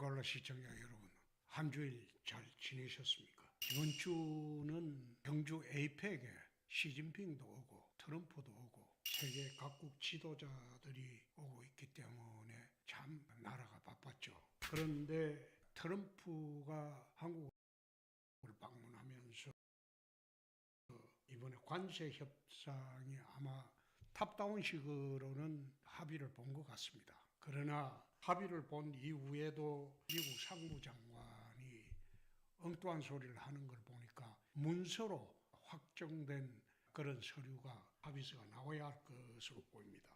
콩콩갈라 시청자 여러분, 한 주일 잘 지내셨습니까? 이번 주는 경주 에이펙에 시진핑도 오고 트럼프도 오고 세계 각국 지도자들이 오고 있기 때문에 참 나라가 바빴죠. 그런데 트럼프가 한국을 방문하면서 이번에 관세 협상이 아마 탑다운식으로는 합의를 본 것 같습니다. 그러나 합의를 본 이후에도 미국 상무장관이 엉뚱한 소리를 하는 걸 보니까 문서로 확정된 그런 서류가 합의서가 나와야 할 것으로 보입니다.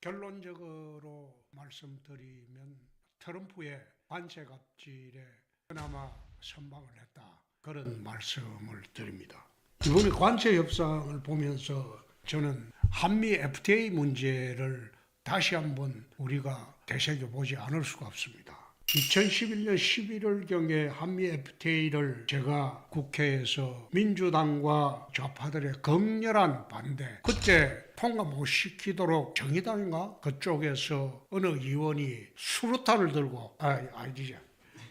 결론적으로 말씀드리면 트럼프의 관세 갑질에 그나마 선방을 했다. 그런 말씀을 드립니다. 이번에 관세 협상을 보면서 저는 한미 FTA 문제를 다시 한번 우리가 되새겨 보지 않을 수가 없습니다. 2011년 11월경에 한미 FTA를 제가 국회에서 민주당과 좌파들의 격렬한 반대, 그때 통과 못 시키도록 정의당인가 그쪽에서 어느 의원이 수류탄을 들고 아 아니지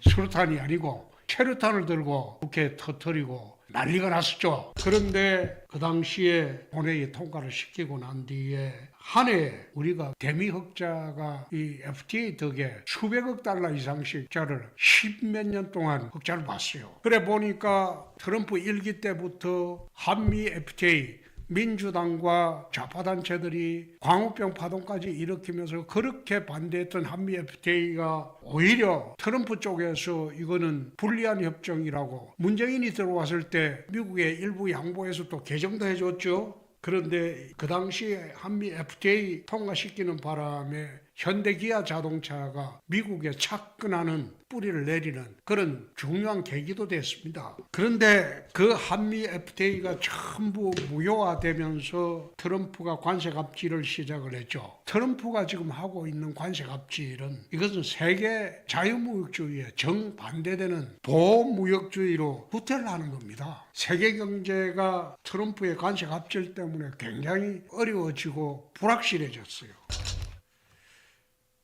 수류탄이 아니고 체류탄을 들고 국회에 터뜨리고 난리가 났었죠. 그런데 그 당시에 본회의 통과를 시키고 난 뒤에 한 해에 우리가 대미 흑자가 이 FTA 덕에 수백억 달러 이상씩 흑자를 십몇 년 동안 흑자를 봤어요. 그래 보니까 트럼프 일기 때부터 한미 FTA 민주당과 좌파단체들이 광우병 파동까지 일으키면서 그렇게 반대했던 한미 FTA가 오히려 트럼프 쪽에서 이거는 불리한 협정이라고 문재인이 들어왔을 때 미국의 일부 양보해서 또 개정도 해줬죠. 그런데 그 당시에 한미 FTA 통과시키는 바람에 현대기아 자동차가 미국에 착근하는 뿌리를 내리는 그런 중요한 계기도 됐습니다. 그런데 그 한미 FTA가 전부 무효화되면서 트럼프가 관세 갑질을 시작을 했죠. 트럼프가 지금 하고 있는 관세 갑질은 이것은 세계 자유무역주의에 정반대되는 보호무역주의로 후퇴를 하는 겁니다. 세계 경제가 트럼프의 관세 갑질 때문에 굉장히 어려워지고 불확실해졌어요.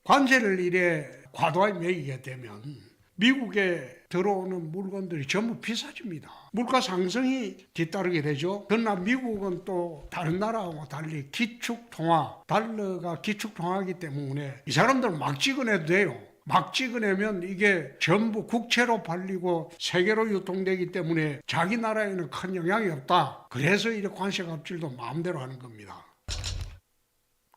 관세를 이래 과도하게 매기게 되면 미국에 들어오는 물건들이 전부 비싸집니다. 물가 상승이 뒤따르게 되죠. 그러나 미국은 또 다른 나라하고 달리 기축 통화, 달러가 기축 통화이기 때문에 이 사람들 막 찍어내도 돼요. 막 찍어내면 이게 전부 국채로 팔리고 세계로 유통되기 때문에 자기 나라에는 큰 영향이 없다. 그래서 이렇게 관세 갑질도 마음대로 하는 겁니다.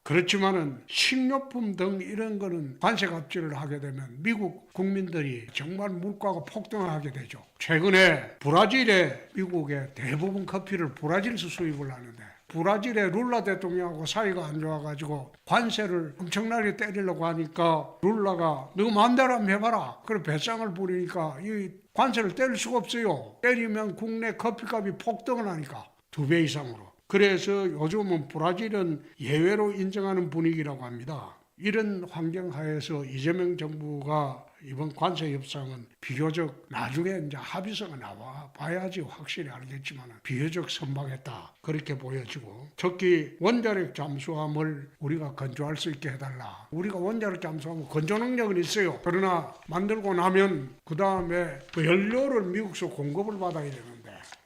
그렇지만은 식료품 등 이런 거는 관세 갑질을 하게 되면 미국 국민들이 정말 물가가 폭등하게 되죠. 최근에 브라질에 미국의 대부분 커피를 브라질에서 수입을 하는데 브라질의 룰라 대통령하고 사이가 안 좋아가지고 관세를 엄청나게 때리려고 하니까 룰라가 너 마음대로 한번 해봐라. 그래 배짱을 부리니까 이 관세를 때릴 수가 없어요. 때리면 국내 커피값이 폭등을 하니까 두 배 이상으로. 그래서 요즘은 브라질은 예외로 인정하는 분위기라고 합니다. 이런 환경 하에서 이재명 정부가 이번 관세 협상은 비교적 나중에 이제 합의서가 나와 봐야지 확실히 알겠지만 비교적 선방했다. 그렇게 보여지고 특히 원자력 잠수함을 우리가 건조할 수 있게 해달라. 우리가 원자력 잠수함 건조 능력은 있어요. 그러나 만들고 나면 그 다음에 그 연료를 미국서 공급을 받아야 되는데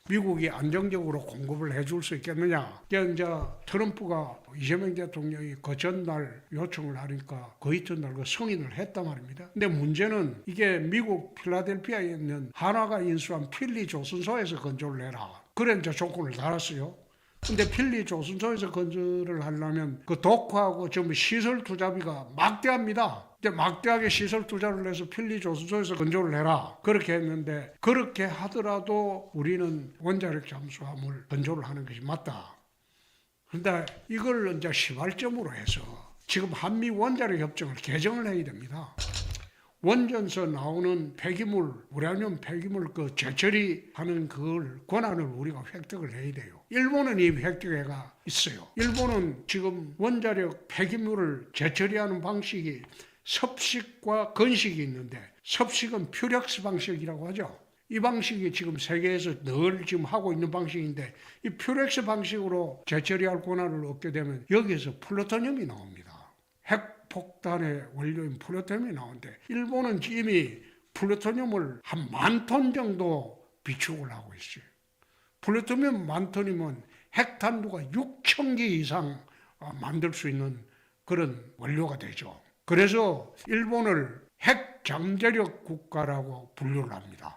미국이 안정적으로 공급을 해줄 수 있겠느냐. 이제 트럼프가 이재명 대통령이 그 전날 요청을 하니까 그 이튿날 그 승인을 했단 말입니다. 근데 문제는 이게 미국 필라델피아에 있는 한화가 인수한 필리 조선소에서 건조를 해라. 그래 이제 조건을 달았어요. 근데 필리 조선소에서 건조를 하려면 그 독화하고 전부 시설 투자비가 막대합니다. 이제 막대하게 시설 투자를 해서 필리 조선소에서 건조를 해라. 그렇게 했는데 그렇게 하더라도 우리는 원자력 잠수함을 건조를 하는 것이 맞다. 그런데 이걸 이제 시발점으로 해서 지금 한미 원자력 협정을 개정을 해야 됩니다. 원전서 나오는 폐기물, 우라늄 폐기물 그 재처리 하는 그걸 권한을 우리가 획득을 해야 돼요. 일본은 이 획득해가 있어요. 일본은 지금 원자력 폐기물을 재처리하는 방식이 섭식과 건식이 있는데 섭식은 퓨렉스 방식이라고 하죠. 이 방식이 지금 세계에서 늘 지금 하고 있는 방식인데 이 퓨렉스 방식으로 재처리할 권한을 얻게 되면 여기에서 플루토늄이 나옵니다. 핵 핵폭탄의 원료인 플루토늄이 나오는데 일본은 이미 플루토늄을 한 만 톤 정도 비축을 하고 있어요. 플루토늄 만 톤이면 핵탄두가 6천 개 이상 어, 만들 수 있는 그런 원료가 되죠. 그래서 일본을 핵 잠재력 국가라고 분류를 합니다.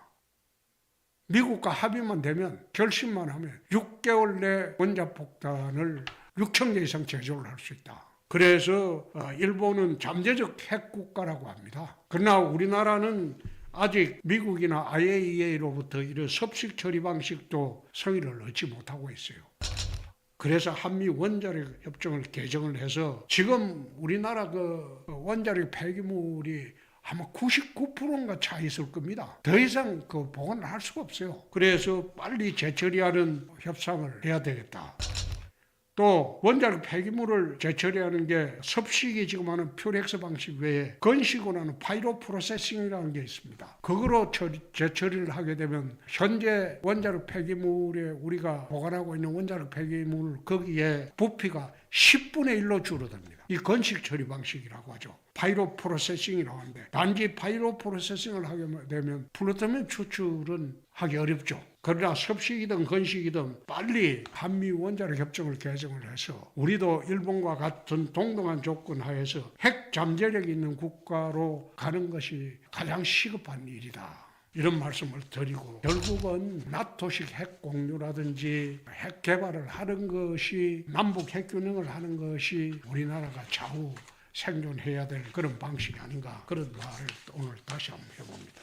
미국과 합의만 되면 결심만 하면 6개월 내 원자폭탄을 6천 개 이상 제조를 할 수 있다. 그래서 어, 일본은 잠재적 핵국가라고 합니다. 그러나 우리나라는 아직 미국이나 IAEA로부터 이런 섭식 처리 방식도 성의를 얻지 못하고 있어요. 그래서 한미 원자력 협정을 개정을 해서 지금 우리나라 그 원자력 폐기물이 아마 99%인가 차 있을 겁니다. 더 이상 그 보관을 할 수가 없어요. 그래서 빨리 재처리하는 협상을 해야 되겠다. 또 원자력 폐기물을 재처리하는 게 섭식이 지금 하는 퓨렉스 방식 외에 건식으로 하는 파이로 프로세싱이라는 게 있습니다. 그거로 처리- 재처리를 하게 되면 현재 원자력 폐기물에 우리가 보관하고 있는 원자력 폐기물 거기에 부피가 10분의 1로 줄어듭니다. 이 건식 처리 방식이라고 하죠. 파이로 프로세싱이라고 하는데 단지 파이로 프로세싱을 하게 되면 플루토늄 추출은 하기 어렵죠. 그러나 섭식이든 건식이든 빨리 한미 원자력 협정을 개정을 해서 우리도 일본과 같은 동등한 조건 하에서 핵 잠재력 있는 국가로 가는 것이 가장 시급한 일이다. 이런 말씀을 드리고 결국은 나토식 핵 공유라든지 핵 개발을 하는 것이 남북 핵 균형을 하는 것이 우리나라가 좌우 생존해야 될 그런 방식이 아닌가 그런 말을 오늘 다시 한번 해봅니다.